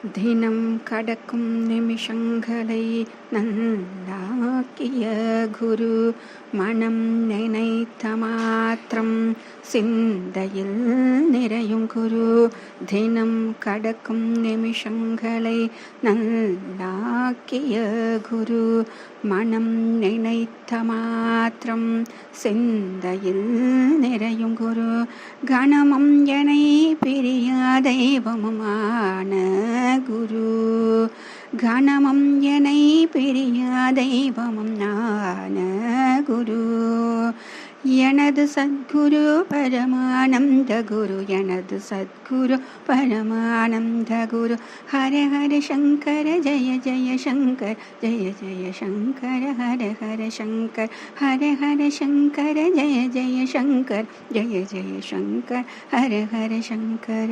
தினம் கடக்கும் நிமிஷங்களை நல்லாக்கிய குரு மனம் நினைத்த மாத்திரம் சிந்தையில் நிறையும் குரு தினம் கடக்கும் நிமிஷங்களை நல்லாக்கிய குரு மனம் நினைத்த மாத்திரம் சிந்தையில் நிறையும் குரு கணமும் என பிரியா தெய்வமுமான கணமம் எனை பிரிய தெய்வமும் ஞான குரு எனது சத்குரு பரமானந்த குரு எனது சத்குரு பரமானந்த குரு ஹர ஹர சங்கர ஜய ஜய சங்கர் ஜய ஜய சங்கர ஹர ஹர சங்கர் ஹர ஹர சங்கர ஜய ஜய சங்கர் ஜய ஜய சங்கர் ஹர ஹர சங்கர